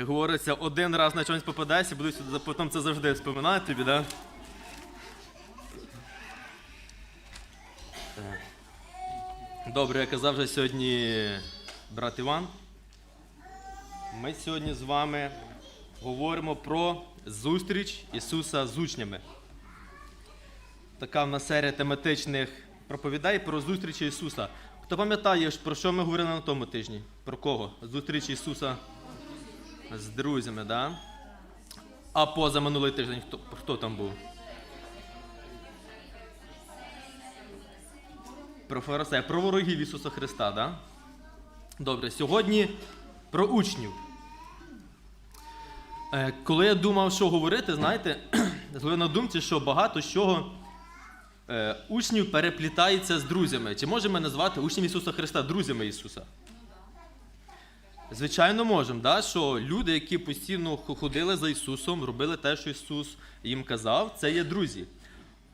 Як говориться, один раз на чомусь попадайся, буду сюди, потім це завжди вспоминати тобі, да? Так. Добре, я казав вже сьогодні брат Іван. Ми сьогодні з вами говоримо про зустріч Ісуса з учнями. Така в нас серія тематичних проповідей про зустріч Ісуса. Хто пам'ятає, про що ми говорили на тому тижні? Про кого? Зустріч Ісуса з друзями, да? А поза минулий тиждень хто, хто там був? Про фарисея, про ворогів Ісуса Христа, да? Добре, сьогодні про учнів. Е, Коли я думав, що говорити, знаєте, зловив на думці, що багато чого е, учнів переплітається з друзями. Чи можемо назвати учнів Ісуса Христа друзями Ісуса? Звичайно, можемо, да? що люди, які постійно ходили за Ісусом, робили те, що Ісус їм казав, це є друзі.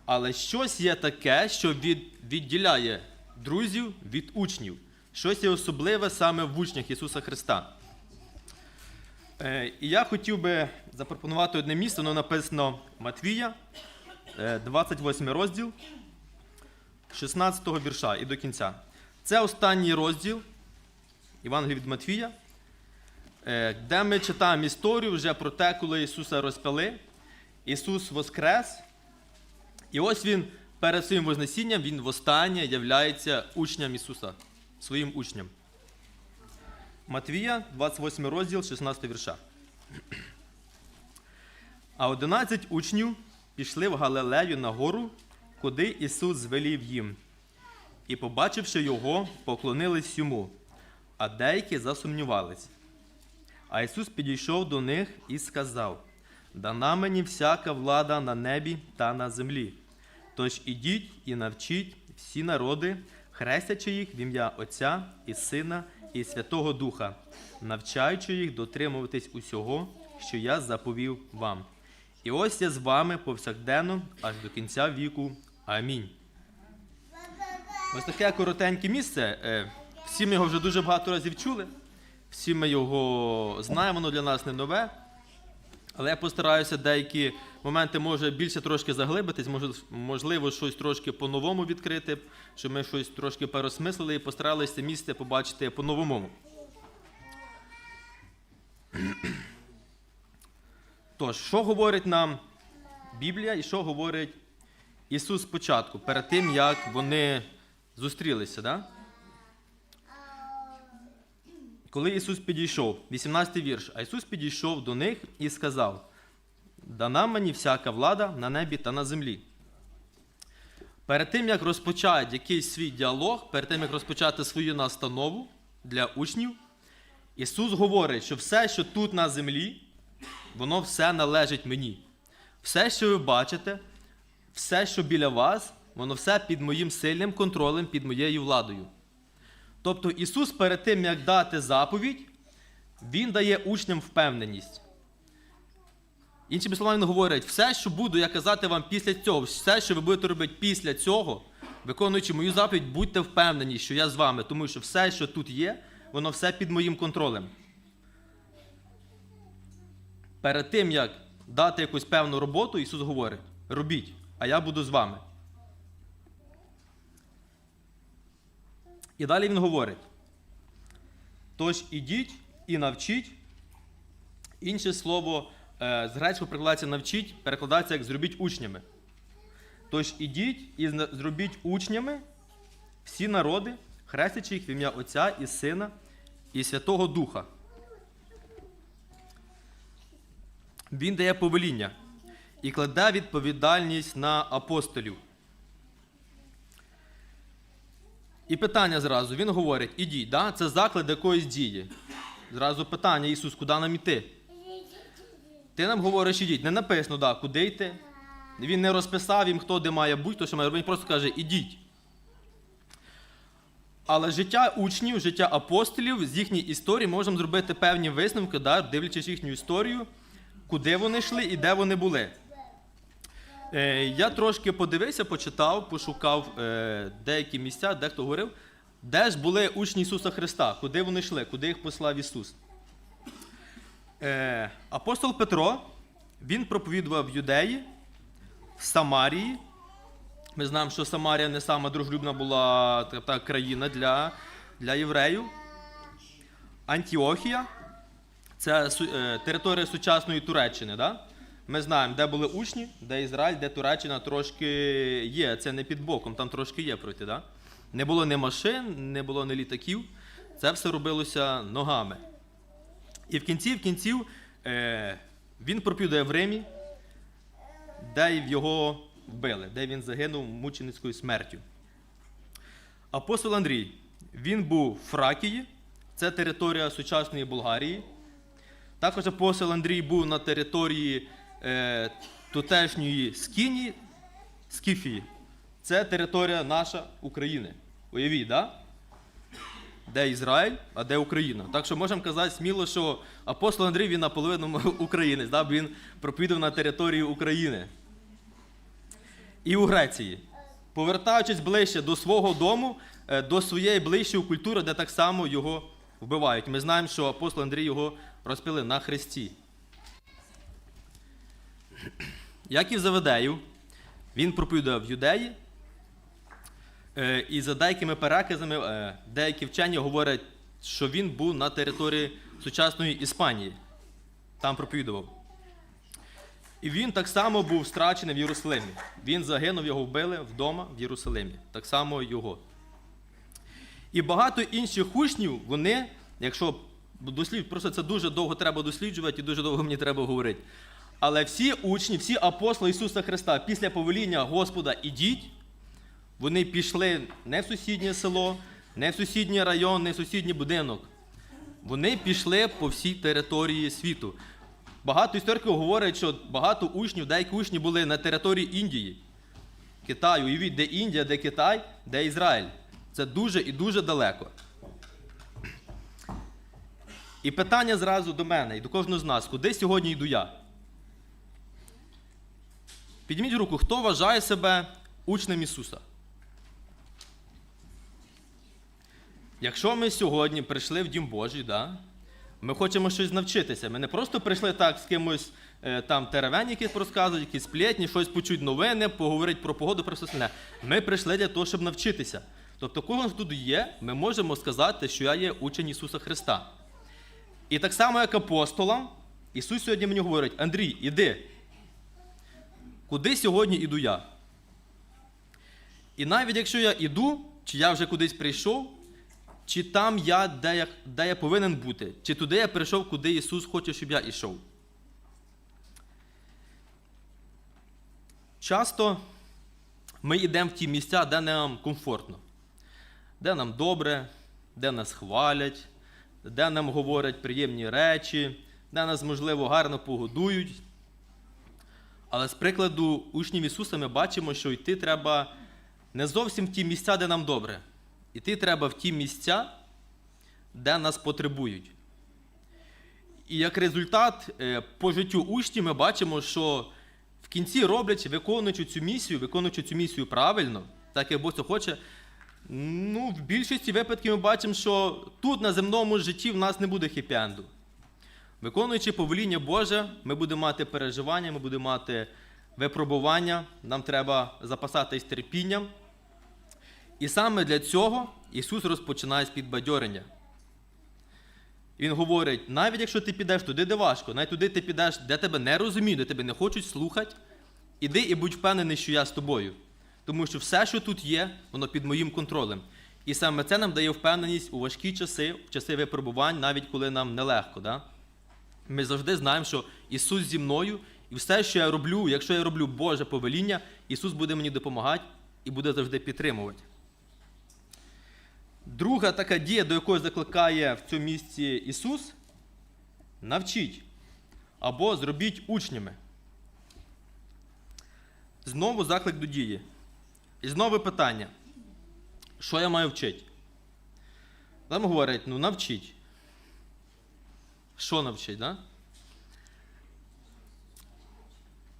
Але щось є таке, що від, відділяє друзів від учнів. Щось є особливе саме в учнях Ісуса Христа. Е, і я хотів би запропонувати одне місце, воно написано Матвія, е, 28 розділ, 16 вірша і до кінця. Це останній розділ Євангелія від Матвія, е, де ми читаємо історію вже про те, коли Ісуса розпяли. Ісус воскрес. І ось Він перед своїм Вознесінням, Він востаннє являється учням Ісуса, своїм учням. Матвія, 28 розділ, 16 вірша. А 11 учнів пішли в Галилею на гору, куди Ісус звелів їм. І, побачивши його, поклонились йому, а деякі засумнівались. А Ісус підійшов до них і сказав: Дана мені всяка влада на небі та на землі. Тож ідіть і навчіть всі народи, хрестячи їх в ім'я Отця і Сина і Святого Духа, навчаючи їх дотримуватись усього, що я заповів вам. І ось я з вами повсякденно аж до кінця віку. Амінь. Ось таке коротеньке місце. Е, Всі ми його вже дуже багато разів чули. Всі ми його знаємо, воно для нас не нове. Але я постараюся деякі моменти може більше трошки заглибитись, можливо, щось трошки по-новому відкрити, щоб ми щось трошки переосмислили і постаралися це місце побачити по-новому. Тож, що говорить нам Біблія і що говорить Ісус спочатку, перед тим, як вони зустрілися? Да? Коли Ісус підійшов, 18 вірш, а Ісус підійшов до них і сказав: Дана мені всяка влада на небі та на землі. Перед тим, як розпочати якийсь свій діалог, перед тим, як розпочати свою настанову для учнів, Ісус говорить, що все, що тут на землі, воно все належить мені. Все, що ви бачите, все, що біля вас, воно все під моїм сильним контролем, під моєю владою. Тобто Ісус перед тим, як дати заповідь, Він дає учням впевненість. Іншими словами, він говорить, все, що буду я казати вам після цього, все, що ви будете робити після цього, виконуючи мою заповідь, будьте впевнені, що я з вами, тому що все, що тут є, воно все під моїм контролем. Перед тим, як дати якусь певну роботу, Ісус говорить: робіть, а я буду з вами. І далі Він говорить: тож ідіть і навчіть. Інше слово е, з грецького перекладається навчіть, перекладається як зробіть учнями. Тож ідіть і зробіть учнями всі народи, хрестячи їх в ім'я Отця і Сина і Святого Духа. Він дає повеління і кладе відповідальність на апостолів. І питання зразу, він говорить, ідіть, да? це заклад якоїсь дії. Зразу питання, Ісус, куди нам іти? Ти нам говориш, ідіть. Не написано, да, куди йти. Він не розписав їм, хто де має бути, хто що має робити, він просто каже, ідіть. Але життя учнів, життя апостолів з їхньої історії можемо зробити певні висновки, да, дивлячись їхню історію, куди вони йшли і де вони були. Е, я трошки подивився, почитав, пошукав е, деякі місця, де хто говорив, де ж були учні Ісуса Христа, куди вони йшли, куди їх послав Ісус. Е, апостол Петро, він проповідував Юдеї, в Самарії. Ми знаємо, що Самарія не сама дружелюбна була та країна для, для євреїв. Антіохія це е, територія сучасної Туреччини. Да? Ми знаємо, де були учні, де Ізраїль, де Туреччина трошки є. Це не під боком, там трошки є пройти. Да? Не було ні машин, не було ні літаків. Це все робилося ногами. І в кінці в кінців е, він проповідує в Римі, де його вбили, де він загинув мученицькою смертю. Апостол Андрій, він був в Фракії, це територія сучасної Болгарії. Також апостол Андрій був на території е, тутешньої Скінії, Скіфії. Це територія наша України. Уявіть, да? де Ізраїль, а де Україна. Так що можемо казати сміло, що апостол Андрій він наполовину українець, да? він проповідав на території України. І у Греції. Повертаючись ближче до свого дому, е, до своєї ближчої культури, де так само його вбивають. Ми знаємо, що апостол Андрій його розпили на хресті. Яків Заведею, він проповідував в Юдеї, Е, І за деякими переказами, е, деякі вчені говорять, що він був на території сучасної Іспанії. Там проповідував. І він так само був страчений в Єрусалимі. Він загинув, його вбили вдома в Єрусалимі. Так само його. І багато інших учнів, вони, якщо дослід, просто це дуже довго треба досліджувати і дуже довго мені треба говорити. Але всі учні, всі апостоли Ісуса Христа після повеління Господа ідіть, вони пішли не в сусіднє село, не в сусідній район, не в сусідній будинок. Вони пішли по всій території світу. Багато істориків говорять, що багато учнів, деякі учні були на території Індії, Китаю. Уявіть, де Індія, де Китай, де Ізраїль. Це дуже і дуже далеко. І питання зразу до мене і до кожного з нас, куди сьогодні йду я? Підніміть руку, хто вважає себе учнем Ісуса? Якщо ми сьогодні прийшли в Дім Божий, да, ми хочемо щось навчитися. Ми не просто прийшли так з кимось е, там теревені якісь розказують, якісь сплетні, щось почуть новини, поговорити про погоду, про все остальне. Ми прийшли для того, щоб навчитися. Тобто, хто тут є, ми можемо сказати, що я є учень Ісуса Христа. І так само, як апостолам, Ісус сьогодні мені говорить: Андрій, іди. Куди сьогодні іду я? І навіть якщо я іду, чи я вже кудись прийшов, чи там я, де я, де я повинен бути, чи туди я прийшов, куди Ісус хоче, щоб я йшов. Часто ми йдемо в ті місця, де нам комфортно, де нам добре, де нас хвалять, де нам говорять приємні речі, де нас, можливо, гарно погодують. Але з прикладу учнів Ісуса ми бачимо, що йти треба не зовсім в ті місця, де нам добре. Іти треба в ті місця, де нас потребують. І як результат, е, по життю учнів ми бачимо, що в кінці роблячи, виконуючи цю місію, виконуючи цю місію правильно, так як Бог це хоче, ну, в більшості випадків ми бачимо, що тут на земному житті в нас не буде хеппі-енду. Виконуючи повеління Боже, ми будемо мати переживання, ми будемо мати випробування, нам треба запасатись терпінням. І саме для цього Ісус розпочинає з підбадьорення. Він говорить: навіть якщо ти підеш туди, де важко, навіть туди ти підеш, де тебе не розуміють, де тебе не хочуть слухати, іди і будь впевнений, що я з тобою. Тому що все, що тут є, воно під моїм контролем. І саме це нам дає впевненість у важкі часи, в часи випробувань, навіть коли нам нелегко. Да? Ми завжди знаємо, що Ісус зі мною, і все, що я роблю, якщо я роблю Боже повеління, Ісус буде мені допомагати і буде завжди підтримувати. Друга така дія, до якої закликає в цьому місці Ісус, навчіть або зробіть учнями. Знову заклик до дії. І знову питання: що я маю вчити? Там говорять, ну навчіть. Що навчить, да?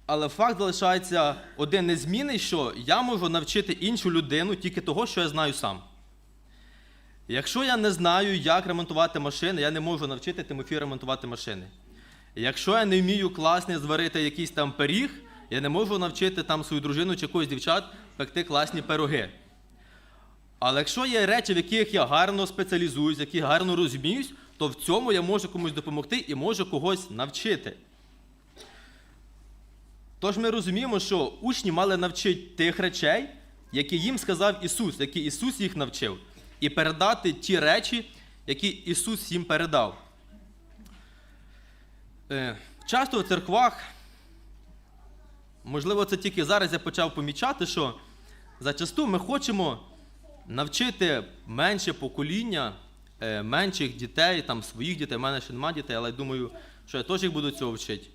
Але факт залишається один незмінний, що я можу навчити іншу людину тільки того, що я знаю сам. Якщо я не знаю, як ремонтувати машини, я не можу навчити Тимофію ремонтувати машини. Якщо я не вмію класно зварити якийсь там пиріг, я не можу навчити там свою дружину чи когось дівчат пекти класні пироги. Але якщо є речі, в яких я гарно спеціалізуюсь, в яких гарно розуміюсь, то в цьому я можу комусь допомогти і можу когось навчити. Тож ми розуміємо, що учні мали навчити тих речей, які їм сказав Ісус, які Ісус їх навчив, і передати ті речі, які Ісус їм передав. Е, Часто в церквах, можливо, це тільки зараз я почав помічати, що зачасту ми хочемо навчити менше покоління, менших дітей, там своїх дітей, в мене ще немає дітей, але я думаю, що я теж їх буду цього вчити.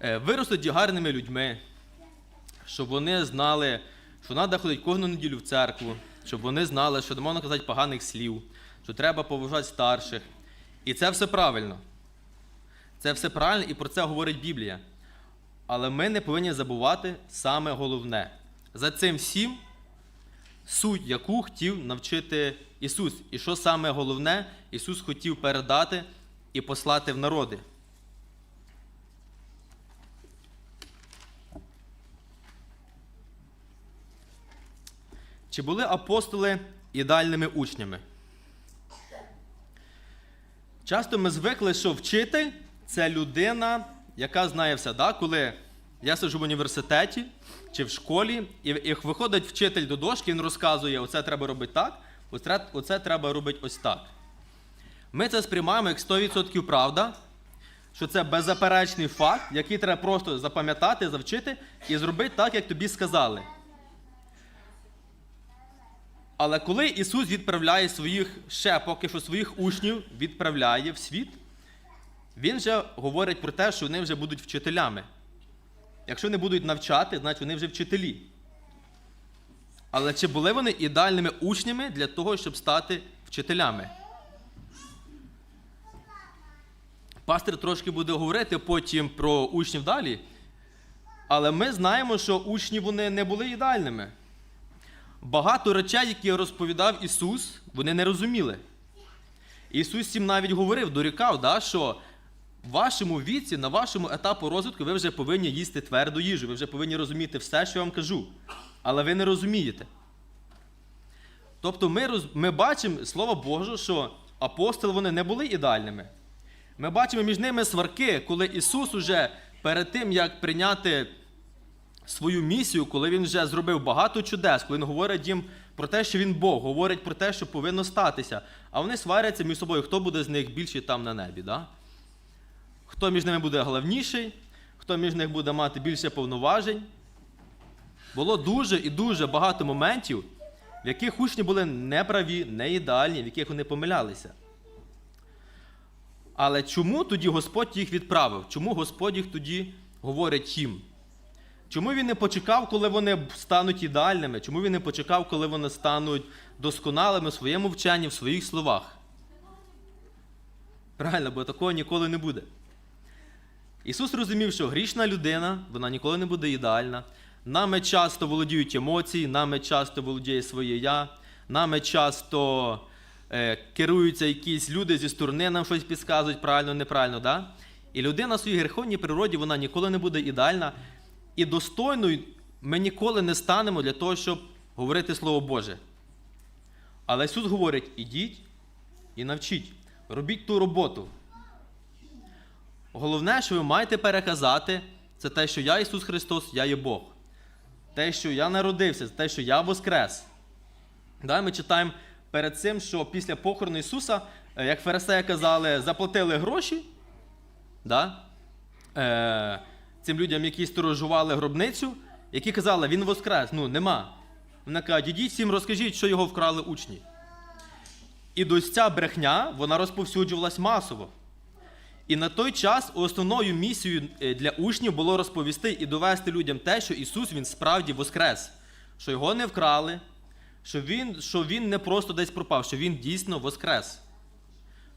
Е, Виростуть гарними людьми, щоб вони знали, що треба ходити кожну неділю в церкву, щоб вони знали, що не можна казати поганих слів, що треба поважати старших. І це все правильно. Це все правильно і про це говорить Біблія. Але ми не повинні забувати саме головне. За цим всім суть, яку хотів навчити Ісус. І що саме головне, Ісус хотів передати і послати в народи. Чи були апостоли ідеальними учнями? Часто ми звикли, що вчитель це людина, яка знає все. Да? Коли я сиджу в університеті чи в школі, і, і виходить вчитель до дошки, він розказує, оце треба робити так, оце, оце треба робити ось так. Ми це сприймаємо як 100% правда, що це беззаперечний факт, який треба просто запам'ятати, завчити і зробити так, як тобі сказали. Але коли Ісус відправляє своїх ще поки що своїх учнів, відправляє в світ, Він вже говорить про те, що вони вже будуть вчителями. Якщо не будуть навчати, значить вони вже вчителі. Але чи були вони ідеальними учнями для того, щоб стати вчителями? Пастор трошки буде говорити потім про учнів далі. Але ми знаємо, що учні вони не були ідеальними. Багато речей, які розповідав Ісус, вони не розуміли. Ісус їм навіть говорив, дорікав, да, що в вашому віці, на вашому етапу розвитку, ви вже повинні їсти тверду їжу, ви вже повинні розуміти все, що я вам кажу. Але ви не розумієте. Тобто ми, роз... ми бачимо, слово Боже, що апостоли вони не були ідеальними. Ми бачимо між ними сварки, коли Ісус уже перед тим, як прийняти свою місію, коли він вже зробив багато чудес, коли він говорить їм про те, що він Бог, говорить про те, що повинно статися. А вони сваряться між собою, хто буде з них більший там на небі. Да? Хто між ними буде головніший, хто між них буде мати більше повноважень. Було дуже і дуже багато моментів, в яких учні були неправі, не ідеальні, в яких вони помилялися. Але чому тоді Господь їх відправив? Чому Господь їх тоді говорить їм? Чому він не почекав, коли вони стануть ідеальними? Чому він не почекав, коли вони стануть досконалими в своєму вченні, в своїх словах? Правильно, бо такого ніколи не буде. Ісус розумів, що грішна людина, вона ніколи не буде ідеальна. Нами часто володіють емоції, нами часто володіє своє я, нами часто е, керуються якісь люди зі сторони, нам щось підказують правильно, неправильно. Да? І людина в своїй греховній природі вона ніколи не буде ідеальна. І достойною ми ніколи не станемо для того, щоб говорити Слово Боже. Але Ісус говорить: ідіть і навчіть, робіть ту роботу. Головне, що ви маєте переказати, це те, що я Ісус Христос, я є Бог. Те, що я народився, те, що я воскрес. Да, Ми читаємо перед цим, що після похорону Ісуса, е, як фарисеї казали, заплатили гроші. Да? Е, Цим людям, які сторожували гробницю, які казали, він воскрес, ну нема. Вони кажуть, ідіть всім розкажіть, що його вкрали учні. І ось ця брехня, вона розповсюджувалась масово. І на той час основною місією е, для учнів було розповісти і довести людям те, що Ісус Він справді воскрес, що його не вкрали, що Він що він не просто десь пропав, що Він дійсно воскрес.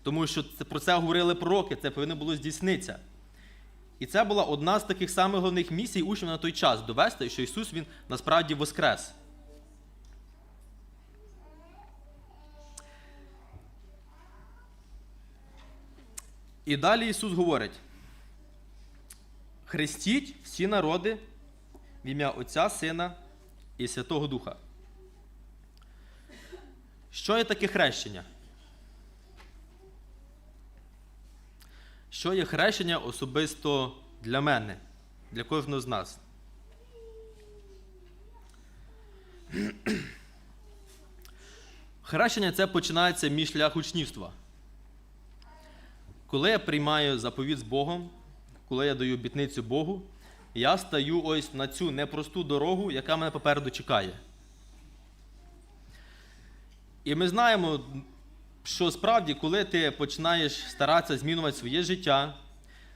Тому що це, про це говорили пророки, це повинно було здійснитися. І це була одна з таких самих головних місій учнів на той час довести, що Ісус Він насправді воскрес. І далі Ісус говорить: Хрестіть всі народи в ім'я Отця, Сина і Святого Духа. Що є таке хрещення? Що є хрещення особисто для мене, для кожного з нас? Хрещення це починається мій шлях учнівства. Коли я приймаю заповідь з Богом, коли я даю обітницю Богу, я стаю ось на цю непросту дорогу, яка мене попереду чекає. І ми знаємо, що справді, коли ти починаєш старатися змінювати своє життя,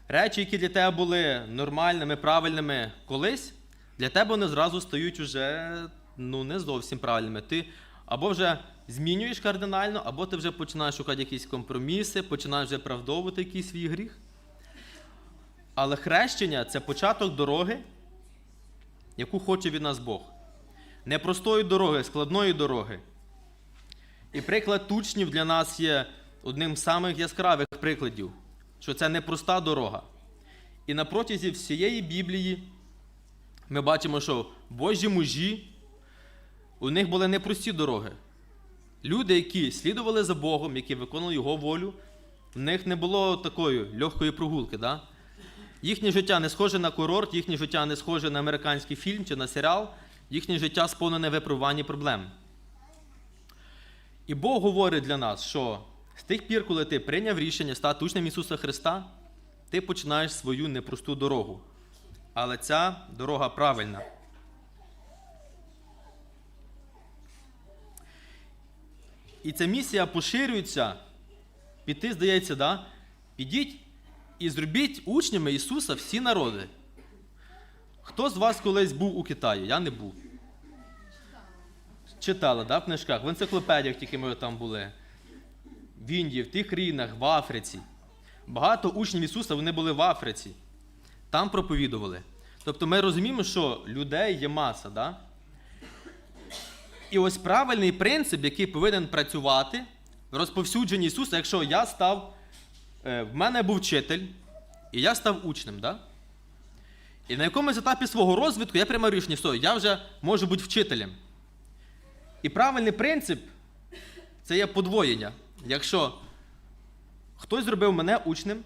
речі, які для тебе були нормальними, правильними колись, для тебе вони зразу стають уже ну, не зовсім правильними. Ти або вже змінюєш кардинально, або ти вже починаєш шукати якісь компроміси, починаєш вже правдовувати якийсь свій гріх. Але хрещення це початок дороги, яку хоче від нас Бог. Не простої дороги, складної дороги. І приклад учнів для нас є одним з самих яскравих прикладів, що це не проста дорога. І на протязі всієї Біблії ми бачимо, що Божі мужі, у них були непрості дороги. Люди, які слідували за Богом, які виконували Його волю, в них не було такої легкої прогулки. Да? Їхнє життя не схоже на курорт, їхнє життя не схоже на американський фільм чи на серіал, їхнє життя сповнене випробувань і проблем. І Бог говорить для нас, що з тих пір, коли ти прийняв рішення стати учнем Ісуса Христа, ти починаєш свою непросту дорогу. Але ця дорога правильна. І ця місія поширюється. Піти, здається, да? підіть і зробіть учнями Ісуса всі народи. Хто з вас колись був у Китаї? Я не був. Читали, да, в книжках, в енциклопедіях тільки ми там були. В Індії, в тих країнах, в Африці. Багато учнів Ісуса вони були в Африці. Там проповідували. Тобто ми розуміємо, що людей є маса. Да? І ось правильний принцип, який повинен працювати в розповсюдженні Ісуса, якщо я став, е, в мене був вчитель, і я став учнем. Да? І на якомусь етапі свого розвитку я приймаю рішення, що я вже можу бути вчителем. І правильний принцип це є подвоєння. Якщо хтось зробив мене учнем,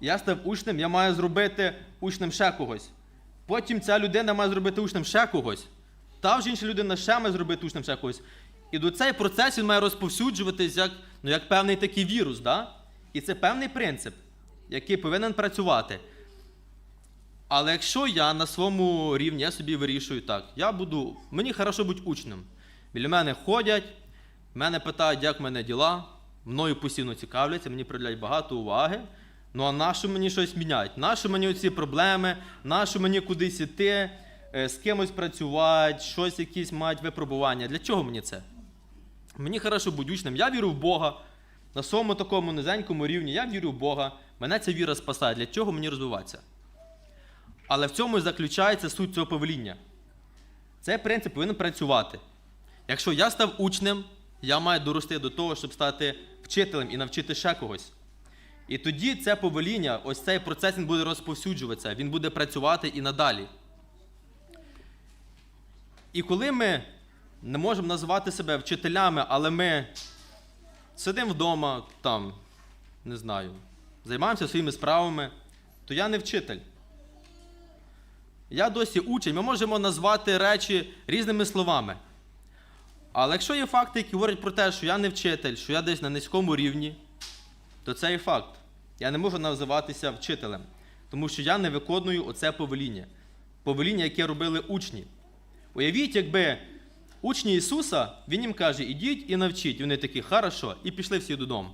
я став учнем, я маю зробити учнем ще когось. Потім ця людина має зробити учнем ще когось. Та вже інша людина ще має зробити учнем ще когось. І до цей процес він має розповсюджуватись як, ну, як певний такий вірус. Да? І це певний принцип, який повинен працювати. Але якщо я на своєму рівні я собі вирішую так, я буду, мені хорошо бути учнем. Біля мене ходять, мене питають, як в мене діла, мною постійно цікавляться, мені приділяють багато уваги. Ну а нащо мені щось міняти? Нащо мені оці проблеми, нащо мені кудись іти, з кимось працювати, щось якісь мають випробування. Для чого мені це? Мені хорошо бути учнем, я вірю в Бога. На своєму такому низенькому рівні я вірю в Бога. Мене ця віра спасає. Для чого мені розвиватися? Але в цьому і заключається суть цього повеління. Цей принцип повинен працювати. Якщо я став учнем, я маю дорости до того, щоб стати вчителем і навчити ще когось. І тоді це повеління, ось цей процес він буде розповсюджуватися, він буде працювати і надалі. І коли ми не можемо називати себе вчителями, але ми сидимо вдома, там, не знаю, займаємося своїми справами, то я не вчитель. Я досі учень, ми можемо назвати речі різними словами. Але якщо є факти, які говорять про те, що я не вчитель, що я десь на низькому рівні, то це є факт. Я не можу називатися вчителем, тому що я не виконую оце повеління. Повеління, яке робили учні. Уявіть, якби учні Ісуса, Він їм каже, ідіть і навчіть. Вони такі, хорошо, і пішли всі додому.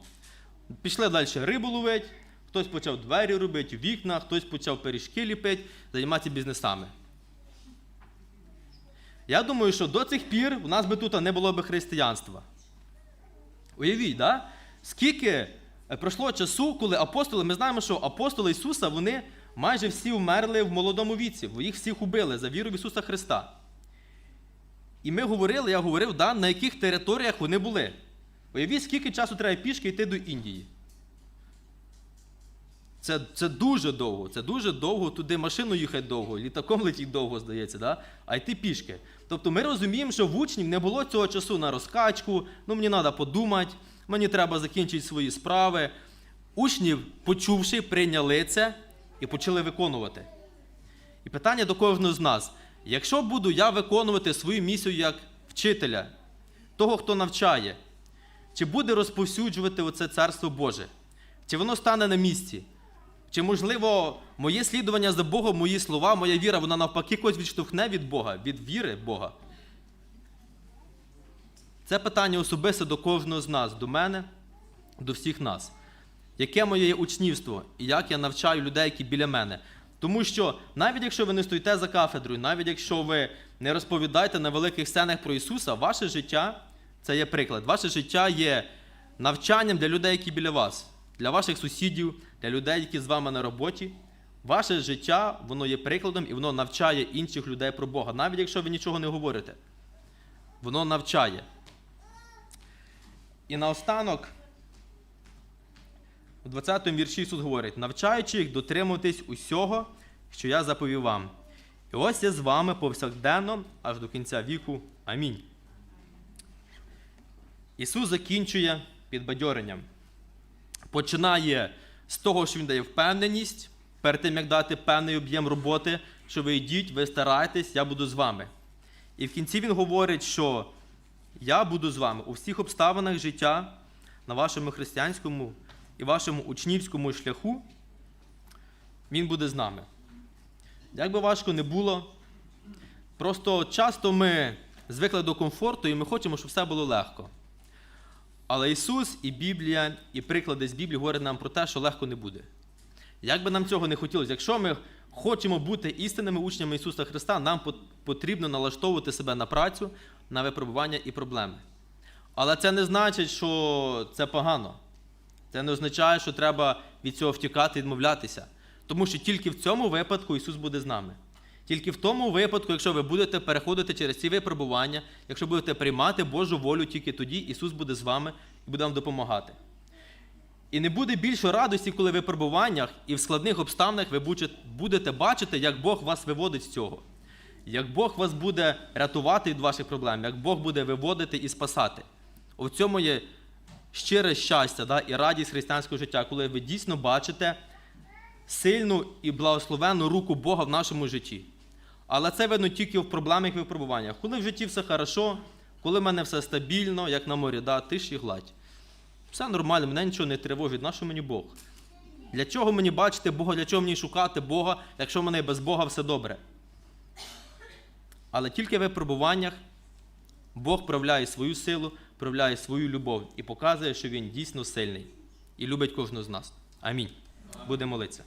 Пішли далі рибу ловити, хтось почав двері робити, вікна, хтось почав пиріжки ліпити, займатися бізнесами. Я думаю, що до цих пір у нас би тут не було би християнства. Уявіть, да? скільки е, пройшло часу, коли апостоли, ми знаємо, що апостоли Ісуса, вони майже всі вмерли в молодому віці, їх всіх убили за віру в Ісуса Христа. І ми говорили, я говорив, да, на яких територіях вони були. Уявіть, скільки часу треба пішки йти до Індії. Це Це, дуже довго. Це дуже довго. Туди машину їхати довго, літаком летіть довго, здається, да? а йти пішки. Тобто ми розуміємо, що в учнів не було цього часу на розкачку, ну мені треба подумати, мені треба закінчити свої справи. Учнів, почувши, прийняли це і почали виконувати. І питання до кожного з нас: якщо буду я виконувати свою місію як вчителя, того, хто навчає, чи буде розповсюджувати оце царство Боже? Чи воно стане на місці? Чи, можливо, моє слідування за Богом, мої слова, моя віра, вона навпаки когось відштовхне від Бога, від віри Бога? Це питання особисте до кожного з нас, до мене, до всіх нас. Яке моє учнівство і як я навчаю людей, які біля мене? Тому що навіть якщо ви не стоїте за кафедрою, навіть якщо ви не розповідаєте на великих сценах про Ісуса, ваше життя це є приклад. Ваше життя є навчанням для людей, які біля вас, для ваших сусідів, для людей, які з вами на роботі. Ваше життя, воно є прикладом і воно навчає інших людей про Бога, навіть якщо ви нічого не говорите. Воно навчає. І наостанок, у 20 му вірші Ісус говорить, навчаючи їх дотримуватись усього, що я заповів вам. І ось я з вами повсякденно аж до кінця віку. Амінь. Ісус закінчує підбадьоренням. Починає з того, що Він дає впевненість, перед тим, як дати певний об'єм роботи, що ви йдіть, ви старайтесь, я буду з вами. І в кінці Він говорить, що я буду з вами у всіх обставинах життя на вашому християнському і вашому учнівському шляху. Він буде з нами. Як би важко не було, просто часто ми звикли до комфорту і ми хочемо, щоб все було легко. Але Ісус і Біблія, і приклади з Біблії говорять нам про те, що легко не буде. Як би нам цього не хотілося, якщо ми хочемо бути істинними учнями Ісуса Христа, нам потрібно налаштовувати себе на працю, на випробування і проблеми. Але це не значить, що це погано. Це не означає, що треба від цього втікати, відмовлятися. Тому що тільки в цьому випадку Ісус буде з нами. Тільки в тому випадку, якщо ви будете переходити через ці випробування, якщо будете приймати Божу волю, тільки тоді Ісус буде з вами і буде вам допомагати. І не буде більше радості, коли в випробуваннях і в складних обставинах ви будете бачити, як Бог вас виводить з цього. Як Бог вас буде рятувати від ваших проблем, як Бог буде виводити і спасати. У цьому є щире щастя да, і радість християнського життя, коли ви дійсно бачите сильну і благословенну руку Бога в нашому житті. Але це видно тільки в проблемах і випробуваннях. Коли в житті все хорошо, коли в мене все стабільно, як на морі, да, тиш і гладь. Все нормально, мене нічого не тривожить, на що мені Бог? Для чого мені бачити Бога, для чого мені шукати Бога, якщо в мене без Бога все добре? Але тільки в випробуваннях Бог проявляє свою силу, проявляє свою любов і показує, що Він дійсно сильний і любить кожного з нас. Амінь. Будемо молитися.